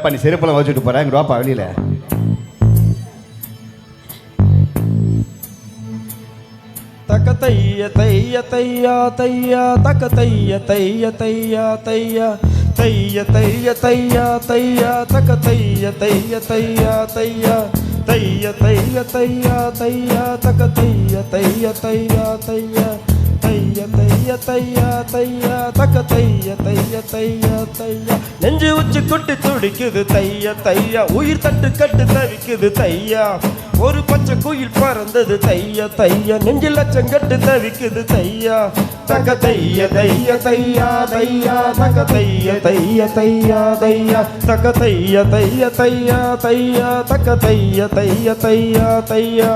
ஏப்பா நீ செருப்பெல்லாம் வச்சுட்டு போற இங்க வாப்பா வெளியில. தக்க தைய தைய தையா தையா தக்க தைய தைய தையா தையா தைய தைய தையா தையா தக்க தைய தைய தையா தையா தைய தைய தையா தையா தக்க தைய தைய தையா தையா தைய தைய தைய தைய தக்க தைய தைய தைய தைய நெஞ்சு உச்சி குட்டி துடிக்குது தைய தைய உயிர் தட்டு கட்டு தவிக்குது தையா ஒரு பச்சை குயில் பறந்தது தைய தைய நெஞ்சில் லட்சம் கட்டு தவிக்குது தையா தக்க தைய தைய தையா தையா தக்க தைய தைய தையா தையா தக்க தைய தைய தையா தையா தக்க தைய தைய தையா தையா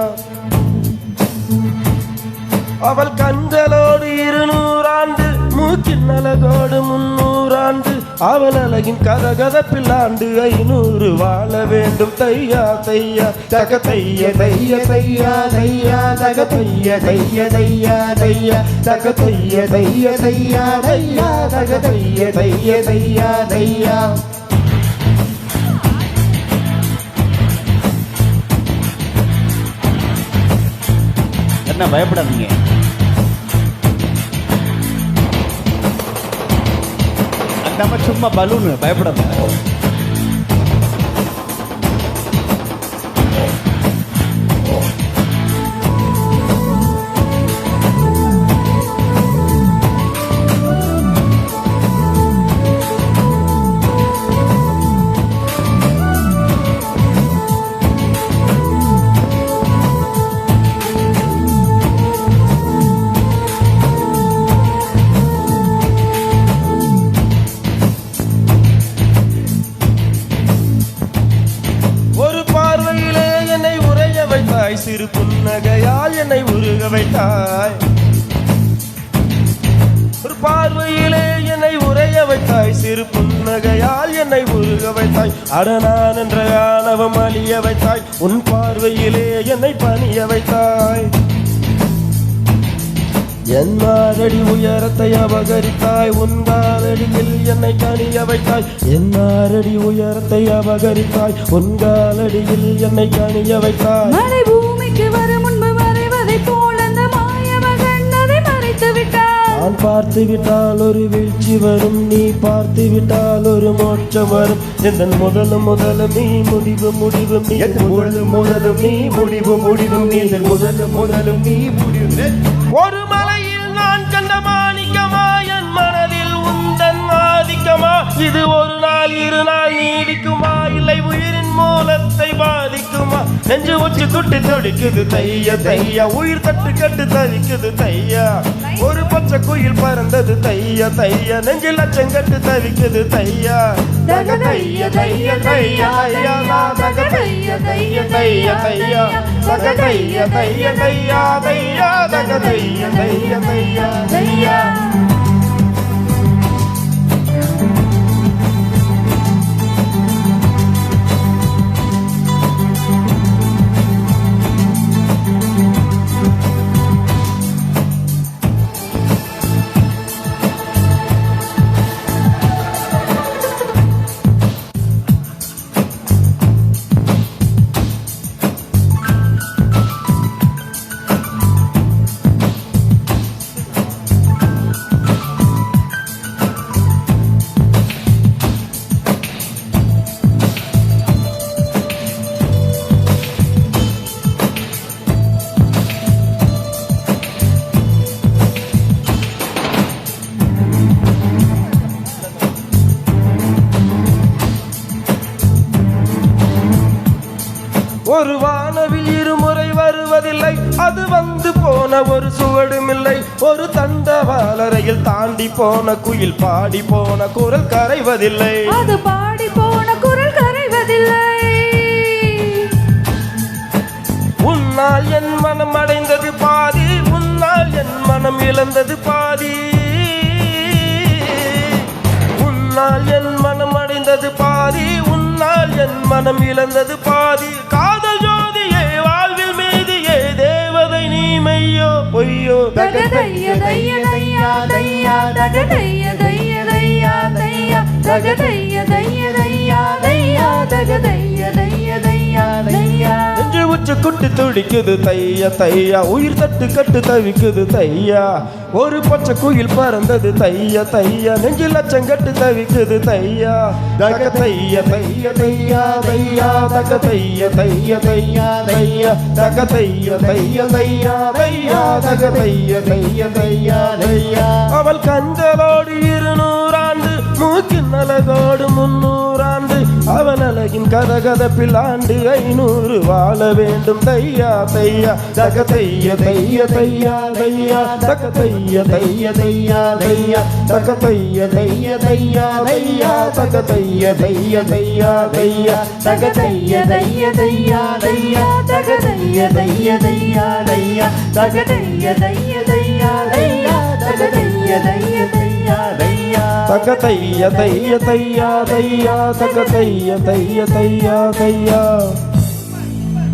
அவள் கண்களோடு இருநூறாண்டு மூக்கின் அழகோடு முன்னூறாண்டு அவள் அழகின் கதகதப்பில் ஆண்டு ஐநூறு வாழ வேண்டும் தையா தையா தக தைய தைய தையா தையா தக தைய தைய தையா தையா தக தைய தைய தையா தையா தக தைய தைய தையா தையா என்ன பயப்படாதீங்க நம்ம சும்மா பலூனு பயப்படாத வைத்தாய். ஒரு பார்வையிலே என்னை உரைய வைத்தாய். சிறு புன்னகையால் என்னை உருக வைத்தாய். அடனான் என்ற ஆணவம் அழிய வைத்தாய். உன் பார்வையிலே என்னை பணிய வைத்தாய். என் மாதடி உயரத்தை அபகரித்தாய். உன் காலடியில் என்னை கனிய வைத்தாய். என் மாரடி உயரத்தை அபகரித்தாய். உன் காலடியில் என்னை கனிய வைத்தாய். மலை பூமிக்கு வரும் நான் பார்த்து விட்டால் ஒரு வீழ்ச்சி வரும் நீ பார்த்து விட்டால் ஒரு மோட்சம் வரும். எந்த முதலும் முதலும் நீ முடிவு முடிவு நீ முதலும் முதலும் நீ முடிவு முடிவு நீ முதலும் முதலும் நீ முடிவு. ஒரு மலையில் நான் கண்ட பாதிக்குமா நெஞ்சு வச்சு துட்டி துடிக்குது தைய தையா. உயிர் தட்டு கட்டு தவிக்குது தையா. ஒரு பச்சை குயில் பறந்தது தைய தையா. நெஞ்சு லட்சம் கட்டு தவிக்குது தையா. தக தைய தைய தையா. தையா நான் தக தைய தைய தைய தையா. தக தைய தைய தையா தையா. தக தைய தையா ஒரு வானவில் இருமுறை வருவதில்லை. அது வந்து போன ஒரு சுவடுமில்லை ஒரு தண்டவாளரையில் தாண்டி போன குயில் பாடி போன குரல் கரைவதில்லை. அது பாடி போன குரல் கரைவதில்லை. உன்னால் என் மனம் அடைந்தது பாதி. உன்னால் என் மனம் இழந்தது பாதி. என் மனம் இழந்தது பாதி. காதல் ஜோதியே வாழ்வில் மீதியே தேவதை நீ மெய்யோ பொய்யோ. தகதைய நெஞ்சு குட்டு துடிக்குது தையா தையா. உயிர் தட்டு கட்டு தவிக்குது தையா. ஒரு பச்சை குயில் பறந்தது தையா தையா. நெஞ்சு லட்சம் கட்டு தவிக்குது தையா. தக தைய தைய தையா தையா. தக தைய தைய தையா தையா. தக தைய தைய தையா தையா. தக தைய தைய தையா தையா. அவள் கஞ்சலோடு இருநூறு அழகின் கதகதப்பில் ஆண்டு ஐநூறு வாழ வேண்டும் தையா தையா தக தைய தைய தையா தையா தக தைய தைய தையா தையா தக தைய தைய தையா தையா தக தைய தைய தையா தையா தகதைய தைய தையா தையா தகதைய தைய தையா தையா தகதைய தைய தையா தையா தகதைய தைய தையா தையா தக தைய தைய தையா தையா தக தைய தைய தையா தையா